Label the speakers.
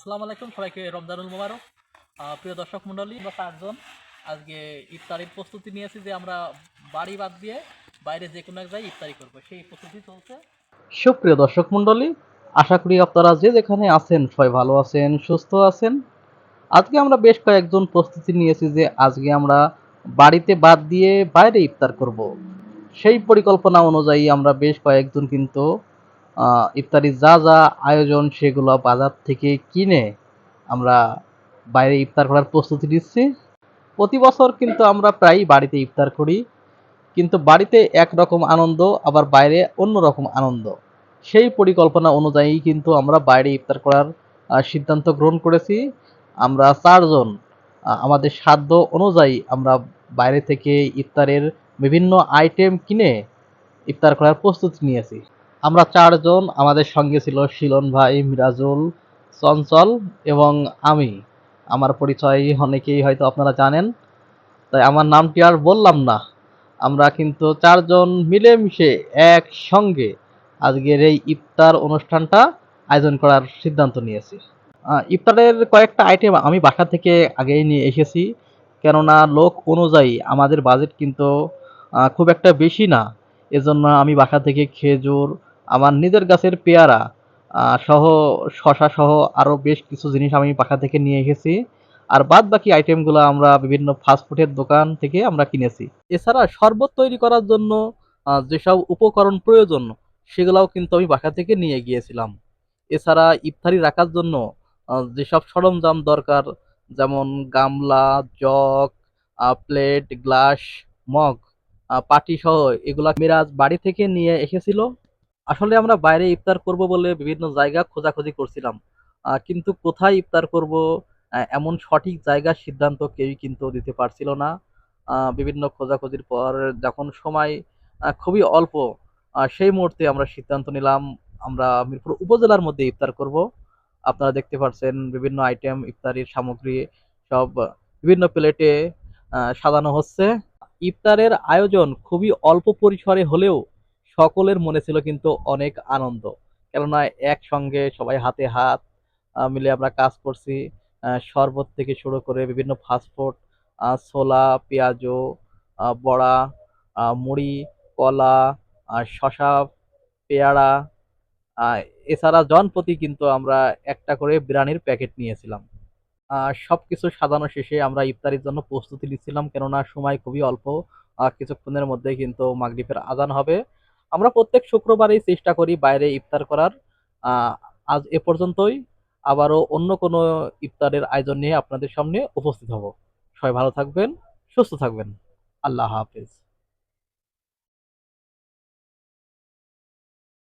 Speaker 1: আসসালামু আলাইকুম, সবাইকে রমজানুল মোবারক। প্রিয় দর্শক মণ্ডলী, আমরা চারজন আজকে ইফতারির প্রস্তুতি নিয়েছি যে আমরা বাড়ি বাদ দিয়ে বাইরে যে কোনো এক জায়গায় ইফতারি করব। সেই প্রস্তুতি চলছে। সুপ্রিয় দর্শক মণ্ডলী, আশা করি আপনারা যে যেখানে আছেন সবাই ভালো আছেন, সুস্থ আছেন। আজকে আমরা বেশ কয়েকজন প্রস্তুতি নিয়েছি যে আজকে আমরা বাড়িতে বাদ দিয়ে বাইরে ইফতার করব। সেই পরিকল্পনা অনুযায়ী আমরা বেশ কয়েকজন কিন্তু ইফতারির যা যা আয়োজন সেগুলো বাজার থেকে কিনে আমরা বাইরে ইফতার করার প্রস্তুতি নিচ্ছি। প্রতি বছর কিন্তু আমরা প্রায়ই বাড়িতে ইফতার করি, কিন্তু বাড়িতে একরকম আনন্দ, আবার বাইরে অন্য রকম আনন্দ। সেই পরিকল্পনা অনুযায়ী কিন্তু আমরা বাইরে ইফতার করার সিদ্ধান্ত গ্রহণ করেছি। আমরা চারজন আমাদের সাধ্য অনুযায়ী আমরা বাইরে থেকে ইফতারের বিভিন্ন আইটেম কিনে ইফতার করার প্রস্তুতি নিয়েছি। আমরা চারজন, আমাদের সঙ্গে ছিল শিলন ভাই, মিরাজুল, চঞ্চল এবং আমি। আমার পরিচয় অনেকেই হয়তো আপনারা জানেন, তাই আমার নামটি আর বললাম না। আমরা কিন্তু চারজন মিলেমিশে একসঙ্গে আজকের এই ইফতার অনুষ্ঠানটা আয়োজন করার সিদ্ধান্ত নিয়েছি। ইফতারের কয়েকটা আইটেম আমি বাসা থেকে আগেই নিয়ে এসেছি, কেননা লোক অনুযায়ী আমাদের বাজেট কিন্তু খুব একটা বেশি না। এজন্য আমি বাসা থেকে খেজুর আমার নিজের গাছের পেয়ারা সহ শশা সহ আরও বেশ কিছু জিনিস আমি বাসা থেকে নিয়ে এসেছি। আর বাদ বাকি আইটেমগুলো আমরা বিভিন্ন ফাস্টফুডের দোকান থেকে আমরা কিনেছি। এছাড়া শরবত তৈরি করার জন্য যেসব উপকরণ প্রয়োজন, সেগুলাও কিন্তু আমি বাসা থেকে নিয়ে গিয়েছিলাম। এছাড়া ইফতারি রাখার জন্য যেসব সরঞ্জাম দরকার, যেমন গামলা, জগ প্লেট গ্লাস মগ পাটি সহ এগুলা মিরাজ বাড়ি থেকে নিয়ে এসেছিল। আসলে আমরা বাইরে ইফতার করব বলে বিভিন্ন জায়গা খোঁজাখুঁজি করছিলাম। কিন্তু কোথায় ইফতার করব এমন সঠিক জায়গার সিদ্ধান্ত কেউই কিন্তু দিতে পারছিল না। বিভিন্ন খোঁজাখুঁজির পর যখন সময় খুবই অল্প সেই মুহূর্তে আমরা সিদ্ধান্ত নিলাম, আমরা মিরপুর উপজেলার মধ্যে ইফতার করব। আপনারা দেখতে পাচ্ছেন বিভিন্ন আইটেম, ইফতারির সামগ্রী সব বিভিন্ন প্লেটে সাজানো হচ্ছে। ইফতারের আয়োজন খুবই অল্প পরিসরে হলেও সকলের মনে ছিল কিন্তু অনেক আনন্দ। কেননা একসঙ্গে সবাই হাতে হাত মিলে আমরা কাজ করছি। শরবত থেকে শুরু করে বিভিন্ন ফাস্টফুড ছোলা, পেঁয়াজু বড়া মুড়ি, কলা শসা, পেয়ারা এছাড়া জনপ্রতি কিন্তু আমরা একটা করে বিরিয়ানির প্যাকেট নিয়েছিলাম। সব কিছু সাজানো শেষে আমরা ইফতারির জন্য প্রস্তুতি নিচ্ছিলাম, কেননা সময় খুবই অল্প। কিছুক্ষণের মধ্যে কিন্তু মাগরিবের আজান হবে। আমরা প্রত্যেক শুক্রবারেই চেষ্টা করি বাইরে ইফতার করার। আজ এ পর্যন্তই। আবারও অন্য কোনো ইফতারের আয়োজন নিয়ে আপনাদের সামনে উপস্থিত হব। সবাই ভালো থাকবেন, সুস্থ থাকবেন। আল্লাহ হাফেজ।